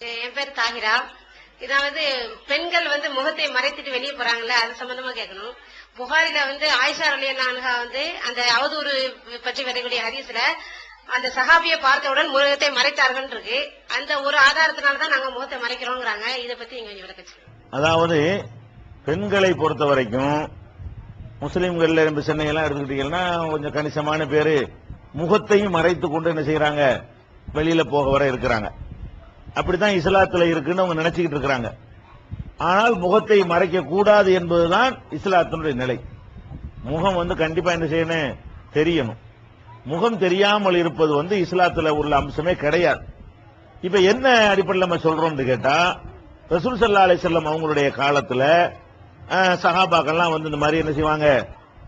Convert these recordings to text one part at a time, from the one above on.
என் பேர் தாகிரா. இதாவது பெண்கள் வந்து முகத்தை மறைத்துட்டு வெளியே போறாங்கல்ல அது சம்பந்தமா கேட்கணும். புகாரில வந்து ஆயிஷா அலியன்ஹா வந்து அந்த அவதூறு பற்றி வரக்கூடிய ஹதீஸ்ல அந்த சஹாபியை பார்த்தவுடன் முகத்தை மறைத்தார்கள் இருக்கு. அந்த ஒரு ஆதாரத்தினாலதான் நாங்க முகத்தை மறைக்கிறோங்கிறாங்க. இதை பத்தி நீங்க கொஞ்சம் விளக்கச்சு அதாவது பெண்களை பொறுத்த வரைக்கும் முஸ்லீம்கள்ல இருந்து சென்னையெல்லாம் எடுத்துக்கிட்டீங்கன்னா கொஞ்சம் கணிசமான பேரு முகத்தையும் மறைத்து கொண்டு என்ன செய்யறாங்க? வெளியில போக வர இருக்கிறாங்க. அப்படித்தான் இஸ்லாத்தில் இருக்குன்னு அவங்க நினைச்சுக்கிட்டு இருக்கிறாங்க. ஆனால் முகத்தை மறைக்க கூடாது என்பதுதான் இஸ்லாத்தினுடைய நிலை. முகம் வந்து கண்டிப்பா என்ன செய்யணும்? தெரியணும். முகம் தெரியாமல் இருப்பது வந்து இஸ்லாத்துல உள்ள அம்சமே கிடையாது. இப்ப என்ன அடிப்படையில் நம்ம சொல்றோம்னு கேட்டா ரசூல் சல்லா அலிசல்லம் அவங்களுடைய காலத்துல சகாபாக்கள்லாம் சஹாபாக்கள்லாம் வந்து இந்த மாதிரி என்ன செய்வாங்க?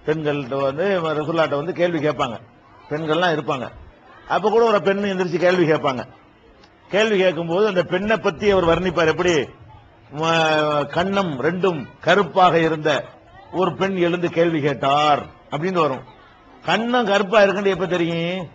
பெண்கள்கிட்ட வந்து ரசூல்லாட்ட வந்து கேள்வி கேட்பாங்க. பெண்கள்லாம் இருப்பாங்க. அப்ப கூட ஒரு பெண் எந்திரிச்சு கேள்வி கேட்பாங்க. கேள்வி கேட்கும்போது அந்த பெண்ணை பத்தி அவர் வர்ணிப்பார். எப்படி? கண்ணம் ரெண்டும் கருப்பாக இருந்த ஒரு பெண் எழுந்து கேள்வி கேட்டார் அப்படின்னு வரும். கண்ணம் கருப்பா இருக்குன்னு எப்ப தெரியும்?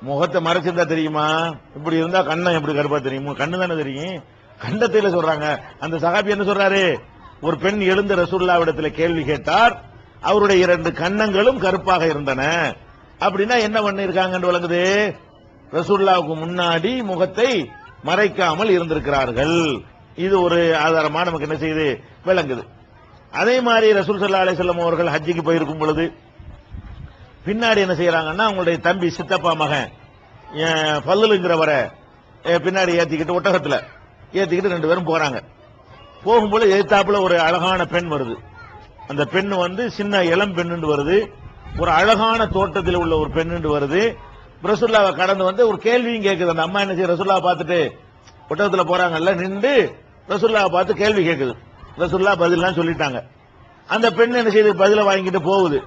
முகத்தை மறைச்சிருந்தா தெரியுமா? இப்படி இருந்தா கண்ணம் எப்படி கருப்பா தெரியும்? கண்ணு தானே தெரியும். கண்டத்தில சொல்றாங்க. அந்த சகாபி என்ன சொல்றாரு? ஒரு பெண் எழுந்த ரசூல்லாவிடத்தில் கேள்வி கேட்டார். அவருடைய இரண்டு கண்ணங்களும் கருப்பாக இருந்தன. அப்படின்னா என்ன பண்ணிருக்காங்கன்னு விளங்குது? ரசூல்லாவுக்கு முன்னாடி முகத்தை மறைக்காமல் இருந்திருக்கிறார்கள். இது ஒரு ஆதாரமா நமக்கு என்ன செய்யுது விளங்குது. அதே மாதிரி ரசூல் சல்லா அலிசல்லம் அவர்கள் ஹஜ்ஜிக்கு போயிருக்கும் பொழுது பின்னாடி என்ன செய்யறாங்கன்னா அவங்களுடைய தம்பி சித்தப்பா மகன் பல்லுங்கிறவரை பின்னாடி ஏத்திக்கிட்டு ஒட்டகத்துல ஏத்திக்கிட்டு ரெண்டு பேரும் போறாங்க. போகும்போது எதிர்த்தாப்புல ஒரு அழகான பெண் வருது. அந்த பெண் வந்து சின்ன இளம் பெண்ணுண்டு வருது. ஒரு அழகான தோட்டத்தில் உள்ள ஒரு பெண்ணுண்டு வருது. ரசுல்லாவை கடந்து வந்து ஒரு கேள்வியும் கேட்குது அந்த அம்மா என்ன செய்ய ரசுல்லா பார்த்துட்டு ஒட்டகத்தில் போறாங்கல்ல நின்று ரசுல்லாவை பார்த்து கேள்வி கேட்குது ரசுல்லா பதிலாம் சொல்லிட்டாங்க. அந்த பெண் என்ன செய்யுது பதில வாங்கிட்டு போகுது.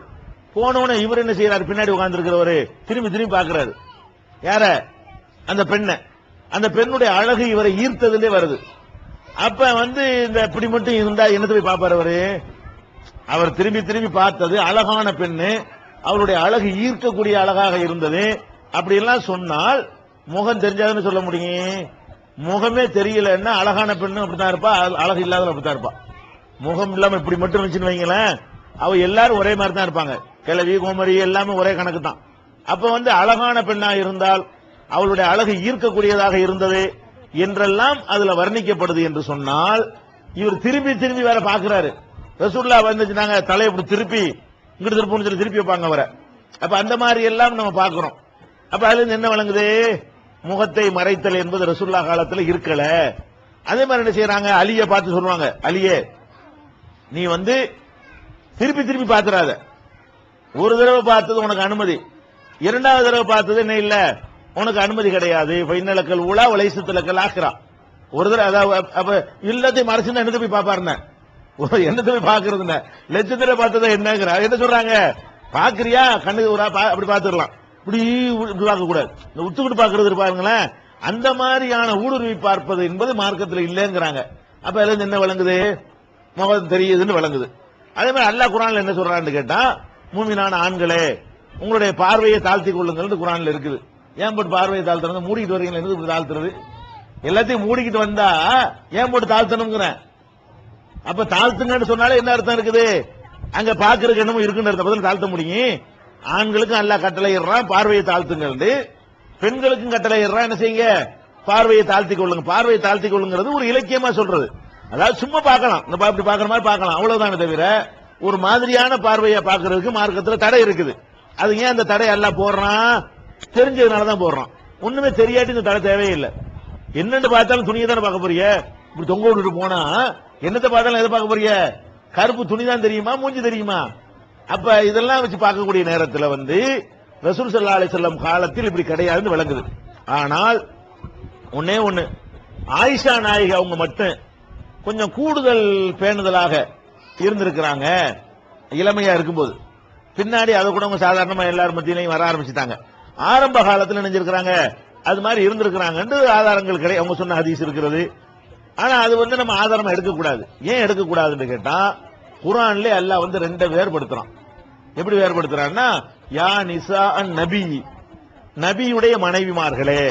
போனவன இவர் என்ன செய்யறாரு பின்னாடி உட்கார்ந்து திரும்பி திரும்பி பாக்குறாரு யார? அந்த பெண்ணை. அந்த பெண்ணுடைய அழகு இவரை ஈர்த்ததுலே வருது. அப்ப வந்து இந்த இப்படி மட்டும் இருந்தா என்னத்தை போய் பாப்பாரு அவரு? அவர் திரும்பி திரும்பி பார்த்தது அழகான பெண்ணு. அவருடைய அழகு ஈர்க்கக்கூடிய அழகாக இருந்தது. அப்படி எல்லாம் சொன்னால் முகம் தெரிஞ்சாதுன்னு சொல்ல முடியும். முகமே தெரியலன்னா அழகான பெண்ணு அப்படித்தான் இருப்பா அழ- அழகு இல்லாத அப்படித்தான் இருப்பா. முகம் இல்லாம இப்படி மட்டும் இருந்துச்சுன்னு வைங்களேன் அவ எல்லாரும் ஒரே மாதிரி தான் இருப்பாங்க. கிழவி கோமரி எல்லாமே ஒரே கணக்கு தான் அப்ப வந்து அழகான பெண்ணா இருந்தால் அவளுடைய அழகு ஈர்க்கக்கூடியதாக இருந்தது என்றெல்லாம் அதுல வர்ணிக்கப்படுது என்று சொன்னால் இவர் திரும்பி திரும்பி வேற பாக்குறாரு. ரசூல்லா வந்துச்சுனாங்க தலையை இப்படி திருப்பி இங்கிட்டு திருப்பி திருப்பி வைப்பாங்க அவரை. அப்ப அந்த மாதிரி எல்லாம் நம்ம பாக்குறோம். அப்ப அதுல இருந்து என்ன வழங்குது முகத்தை மறைத்தல் என்பது ரசுல்லா காலத்துல இருக்கல. அதே மாதிரி என்ன செய்யறாங்க அலிய பார்த்து சொல்லுவாங்க. அலிய நீ வந்து திருப்பி திருப்பி பாத்துறாத. ஒரு தடவை பார்த்தது உனக்கு அனுமதி. இரண்டாவது தடவை பார்த்தது என்ன இல்ல? உனக்கு அனுமதி கிடையாது. பைனலக்கல் உலா வலைசத்துலக்கல் ஆக்கிறா ஒரு தடவை அதாவது அப்ப எல்லாத்தையும் மறைச்சுன்னா என்னத்தை போய் பாப்பாருன்னு? என்னத்தை போய் பாக்குறதுன்னு? லட்சத்துல பார்த்ததை என்னங்கிறா என்ன சொல்றாங்க? பாக்குறியா? கண்ணுக்கு ஒரு பா- அப்படி பாத்துடலாம். இப்படி இப்படி பார்க்க கூடாது இந்த உத்துக்கிட்டு பாக்குறது பாருங்களேன். அந்த மாதிரியான ஊடுருவி பார்ப்பது என்பது மார்க்கத்தில் இல்லைங்கிறாங்க. அப்ப அதுல என்ன விளங்குது? முகம் தெரியுதுன்னு விளங்குது. அதே மாதிரி அல்லாஹ் குரான்ல என்ன சொல்றான்னு கேட்டா மூமினான ஆண்களே உங்களுடைய பார்வையை தாழ்த்தி கொள்ளுங்கள் குரான்ல இருக்குது. ஏன் போட்டு பார்வையை தாழ்த்துறது? மூடிக்கிட்டு வரீங்களா என்னது இப்படி தாழ்த்துறது? எல்லாத்தையும் மூடிக்கிட்டு வந்தா ஏன் போட்டு தாழ்த்தணுங்கிறேன் அப்ப தாழ்த்துங்கன்னு சொன்னாலே என்ன அர்த்தம் இருக்குது? அங்க பாக்குறதுக்கு என்னமோ இருக்குன்னு அர்த்தம். பதில் தாழ்த்த முடியும். ஆண்களுக்கும் அல்ல கட்டளையிடுறான் பார்வையை தாழ்த்துங்கள் பெண்களுக்கும் கட்டளையிடுறான் என்ன செய்யுங்க? பார்வையை தாழ்த்தி கொள்ளுங்க. பார்வையை தாழ்த்தி கொள்ளுங்கிறது ஒரு இலக்கியமா சொல்றது. அதாவது சும்மா பார்க்கலாம். இந்த பா- இப்படி பார்க்குற மாதிரி பார்க்கலாம். அவ்வளவுதானே தவிர ஒரு மாதிரியான பார்வையை பார்க்கறதுக்கு மார்க்கத்தில் தடை இருக்குது. அது ஏன் அந்த தடை எல்லாம் போடுறான்? தெரிஞ்சதுனால தான் போடுறான். ஒண்ணுமே தெரியாட்டி இந்த தடை தேவையில்லை. என்னென்னு பார்த்தாலும் துணியை தானே பார்க்க போறிய? இப்படி தொங்க விட்டுட்டு போனா என்னத்தை பார்த்தாலும் எதை பார்க்க போறிய? கருப்பு துணி தான் தெரியுமா? மூஞ்சி தெரியுமா? அப்ப இதெல்லாம் வச்சு பார்க்கக்கூடிய நேரத்தில் வந்து ரசூல் சல்லா அலி செல்லம் காலத்தில் இப்படி கிடையாதுன்னு விளங்குது. ஆனால் ஒன்னே ஒண்ணு ஆயிஷா நாயகி அவங்க மட்டும் கொஞ்சம் கூடுதல் பேணுதலாக இருந்திருக்கிறாங்க இளமையா இருக்கும்போது. பின்னாடி அதை கூட அவங்க சாதாரணமா எல்லாரும் மத்தியிலையும் வர ஆரம்பிச்சுட்டாங்க. ஆரம்ப காலத்தில் நினைஞ்சிருக்கிறாங்க அது மாதிரி இருந்திருக்கிறாங்கன்னு ஆதாரங்கள் கிடையாது அவங்க சொன்ன ஹதீஸ் இருக்கிறது. ஆனா அது வந்து நம்ம ஆதாரமா எடுக்கக்கூடாது. ஏன் எடுக்கக்கூடாதுன்னு கேட்டா குரான்ல அல்லாஹ் வந்து ரெண்டை வேறுபடுத்துறான். எப்படி வேறுபடுத்துறான்னா யா நிசா அன் நபி நபியுடைய மனைவிமார்களே.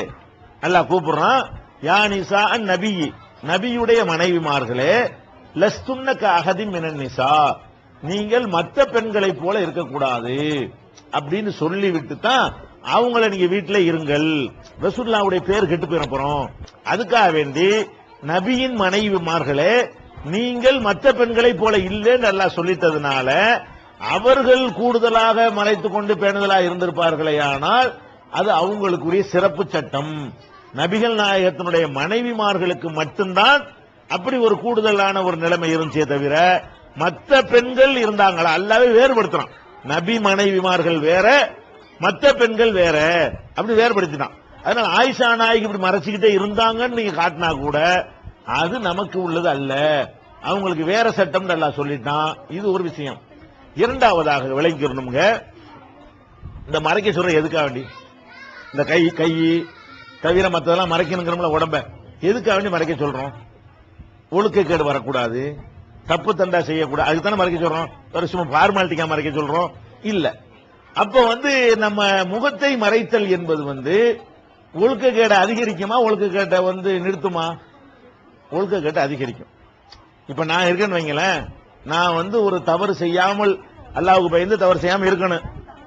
அல்லாஹ் கூப்பிடுறான் யா நிசா நபி நபியுடைய மனைவிமார்களே லஸ்துன்னக்க அகதி மினன் நிசா நீங்கள் மற்ற பெண்களைப் போல இருக்கக்கூடாது. அப்படின்னு சொல்லிவிட்டு தான் அவங்கள நீங்க வீட்டுல இருங்கள். ரசுல்லாவுடைய பேர் கெட்டு போயிட போறோம். அதுக்காக வேண்டி நபியின் மனைவிமார்களே நீங்கள் மற்ற பெண்களைப் போல இல்லைன்னு நல்லா சொல்லிட்டதுனால அவர்கள் கூடுதலாக மறைத்துக் கொண்டு பேணுதலா இருந்திருப்பார்களே ஆனால் அது அவங்களுக்குரிய சிறப்பு சட்டம். நபிகள் நாயகத்தினுடைய மனைவிமார்களுக்கு மட்டும்தான் அப்படி ஒரு கூடுதலான ஒரு நிலைமை இருந்துச்சே தவிர மற்ற பெண்கள் இருந்தாங்களா? அல்லாவே வேறுபடுத்தினான் நபி மனைவிமார்கள் வேற மற்ற பெண்கள் வேற. அப்படி வேறுபடுத்தினான் அதனால ஆயிஷா நாயகி இப்படி மறைச்சுக்கிட்டே இருந்தாங்கன்னு நீங்க காட்டினா கூட அது நமக்கு உள்ளது அல்ல. அவங்களுக்கு வேற சட்டம் நல்லா சொல்லிட்டான். இது ஒரு விஷயம். இரண்டாவதாக விளங்கிக்கணுங்க இந்த மறைக்க சொல்ற எதுக்காக வேண்டி? இந்த கை கை தவிர மற்றதெல்லாம் மறைக்கணுங்கிறோம்ல உடம்ப. எதுக்காக வேண்டி மறைக்க சொல்றோம்? ஒழுக்கக்கேடு வரக்கூடாது. தப்பு தண்டா செய்யக்கூடாது. அதுக்கு தானே மறைக்க சொல்றோம்? ஒரு சும்மா ஃபார்மாலிட்டிக்கா மறைக்க சொல்றோம்? இல்ல. அப்ப வந்து நம்ம முகத்தை மறைத்தல் என்பது வந்து ஒழுக்கக்கேடை அதிகரிக்குமா? ஒழுக்கக்கேட்டை வந்து நிறுத்துமா? ஒழுக்க ஒழுக்கக்கேட்டை அதிகரிக்கும். இப்ப நான் இருக்கேன்னு வைங்களேன் நான் வந்து ஒரு தவறு செய்யாமல் அல்லாவுக்கு பயந்து தவறு செய்யாமல் இருக்கணும்.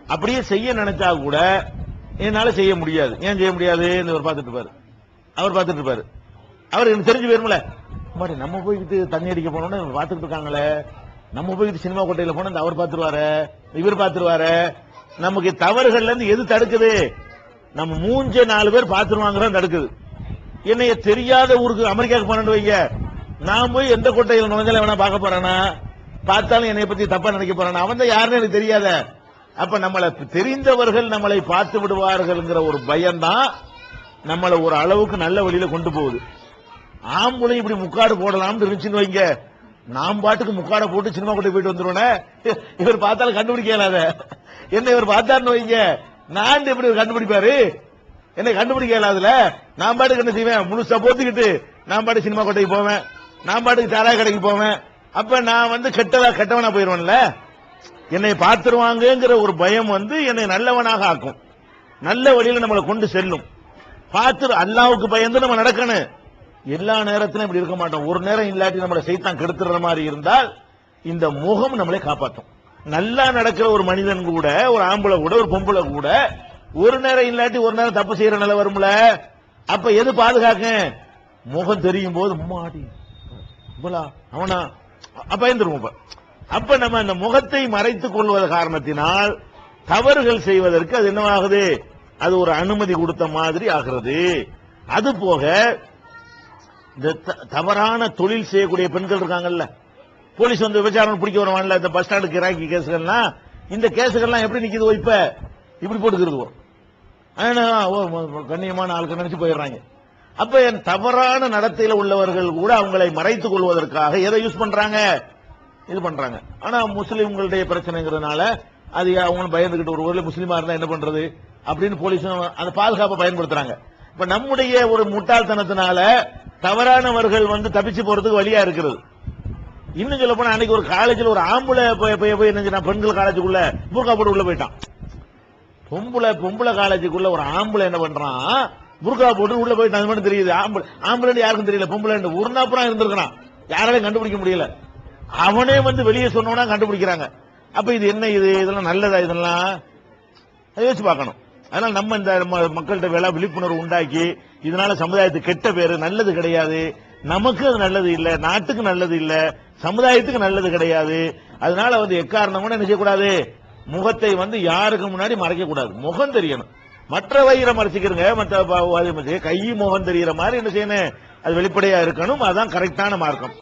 அப்படியே செய்ய நினைச்சா கூட என்னால செய்ய முடியாது. ஏன் செய்ய முடியாது? அவர் பார்த்துட்டு இருப்பாரு. அவர் பார்த்துட்டு இருப்பாரு. அவர் எனக்கு தெரிஞ்சு போயிருமில்ல மாதிரி நம்ம போய்கிட்டு தண்ணி அடிக்க போனோம்னு இவங்க பார்த்துட்டு இருக்காங்களே. நம்ம போய்கிட்டு சினிமா கோட்டையில போனா அவர் பார்த்துருவாரு இவர் பார்த்துருவாரு. நமக்கு தவறுகள்ல இருந்து எது தடுக்குது? நம்ம மூஞ்ச நாலு பேர் பார்த்துருவாங்கிறோம் தடுக்குது. என்னைய தெரியாத ஊருக்கு அமெரிக்காவுக்கு போனேன்னு வைங்க. நான் போய் எந்த கொட்டையில் நுழைஞ்சாலும் வேணா பார்க்க போறானா? பார்த்தாலும் என்னை பத்தி தப்பா நினைக்க போறானா? அவன் தான் யாருன்னு எனக்கு தெரியாத. அப்ப நம்மளை தெரிந்தவர்கள் நம்மளை பார்த்து விடுவார்கள்ங்கிற ஒரு பயம்தான் நம்மளை ஒரு அளவுக்கு நல்ல வழியில கொண்டு போகுது. ஆம்பளை இப்படி முக்காடு போடலாம்னு இருந்துச்சுன்னு வைங்க. நாம் பாட்டுக்கு முக்காடை போட்டு சினிமா கொண்டு போயிட்டு வந்துருவேனே. இவர் பார்த்தாலும் கண்டுபிடிக்க இயலாத. என்ன இவர் பார்த்தாருன்னு வைங்க. நான் எப்படி இவர் கண்டுபிடிப்பாரு? என்னை கண்டுபிடிக்க இயலாதுல? நான் பாட்டுக்கு என்ன செய்வேன்? முழுசா போத்துக்கிட்டு நான் பாட்டு சினிமா கொட்டைக்கு போவேன். நான் பாட்டுக்கு சாராய கடைக்கு போவேன். அப்ப நான் வந்து கெட்டதா கெட்டவனா போயிருவேன்ல? என்னை பார்த்துருவாங்கங்கிற ஒரு பயம் வந்து என்னை நல்லவனாக ஆக்கும். நல்ல வழியில நம்மளை கொண்டு செல்லும். பார்த்து அல்லாவுக்கு பயந்து நம்ம நடக்கணும். எல்லா நேரத்திலும் இப்படி இருக்க மாட்டோம். ஒரு நேரம் இல்லாட்டி நம்மளை சைத்தான் கெடுத்துற மாதிரி இருந்தால் இந்த முகம் நம்மளை காப்பாற்றும் நல்லா நடக்கிற ஒரு மனிதன் கூட ஒரு ஆம்பளை கூட ஒரு பொம்பளை கூட ஒரு நேரம் இல்லாட்டி ஒரு நேரம் தப்பு செய்யற நிலை வரும்ல. அப்ப எது பாதுகாக்க? முகம் தெரியும் போது மாடி அவனா? அப்ப பயந்துருவோம் அப்ப நம்ம அந்த முகத்தை மறைத்துக் கொள்வது காரணத்தினால் தவறுகள் செய்வதற்கு அது என்னவாகுது? அது ஒரு அனுமதி கொடுத்த மாதிரி ஆகிறது. அது போக இந்த த- தவறான தொழில் செய்யக்கூடிய பெண்கள் இருக்காங்கல்ல. போலீஸ் வந்து விபச்சாரம் பிடிக்க வருவான்ல இந்த பஸ் ஸ்டாண்டுக்கு கிராக்கி கேஸுகள்லாம். இந்த கேஸுகள்லாம் எப்படி நிக்குது இப்ப? இப்படி போட்டுக்கிறது ஆனா, கண்ணியமான ஆளுக்கு நினைச்சு போயிடுறாங்க. அப்ப என் தவறான நடத்தையில உள்ளவர்கள் கூட அவங்களை மறைத்துக் கொள்வதற்காக எதை யூஸ் பண்றாங்க? இது பண்றாங்க. ஆனா முஸ்லிம்களுடைய பிரச்சனைங்கிறதுனால அது அவங்க பயந்துகிட்டு ஒரு ஊரில் முஸ்லீமா இருந்தா என்ன பண்றது? அப்படின்னு போலீஸும் அந்த பாதுகாப்பை பயன்படுத்துறாங்க. இப்ப நம்முடைய ஒரு முட்டாள்தனத்தினால தவறானவர்கள் வந்து தப்பிச்சு போறதுக்கு வழியா இருக்கிறது. இன்னும் சொல்ல போனா அன்னைக்கு ஒரு காலேஜில் ஒரு ஆம்பளை போய் போய் போய் என்ன பெண்கள் காலேஜுக்குள்ள பூக்கா போட்டு உள்ள போயிட்டான். பொம்பளை பொம்பளை காலேஜுக்குள்ள ஒரு ஆம்பளை என்ன பண்றான்? புர்கா போட்டு உள்ள போயிட்டு அது மட்டும் தெரியுது. ஆம்பளை ஆம்பளை யாருக்கும் தெரியல. பொம்பளை ஒரு நாப்புறம் இருந்திருக்கிறான். யாராலையும் கண்டுபிடிக்க முடியல. அவனே வந்து வெளியே சொன்னவனா கண்டுபிடிக்கிறாங்க. அப்ப இது என்ன இது? இதெல்லாம் நல்லதா இதெல்லாம்? யோசிச்சு பார்க்கணும். அதனால நம்ம இந்த மக்கள்கிட்ட வேலை விழிப்புணர்வு உண்டாக்கி இதனால சமுதாயத்துக்கு கெட்ட பேரு நல்லது கிடையாது. நமக்கு அது நல்லது இல்ல நாட்டுக்கு நல்லது இல்ல சமுதாயத்துக்கு நல்லது கிடையாது. அதனால வந்து எக்காரணம் கூட என்ன செய்யக்கூடாது? முகத்தை வந்து யாருக்கு முன்னாடி மறைக்க கூடாது. முகம் தெரியணும். மற்ற வயிறை மறைச்சிக்கிறங்க மற்ற கை முகம் தெரியற மாதிரி என்ன செய்யணும்? அது வெளிப்படையா இருக்கணும். அதான் கரெக்டான மார்க்கம்.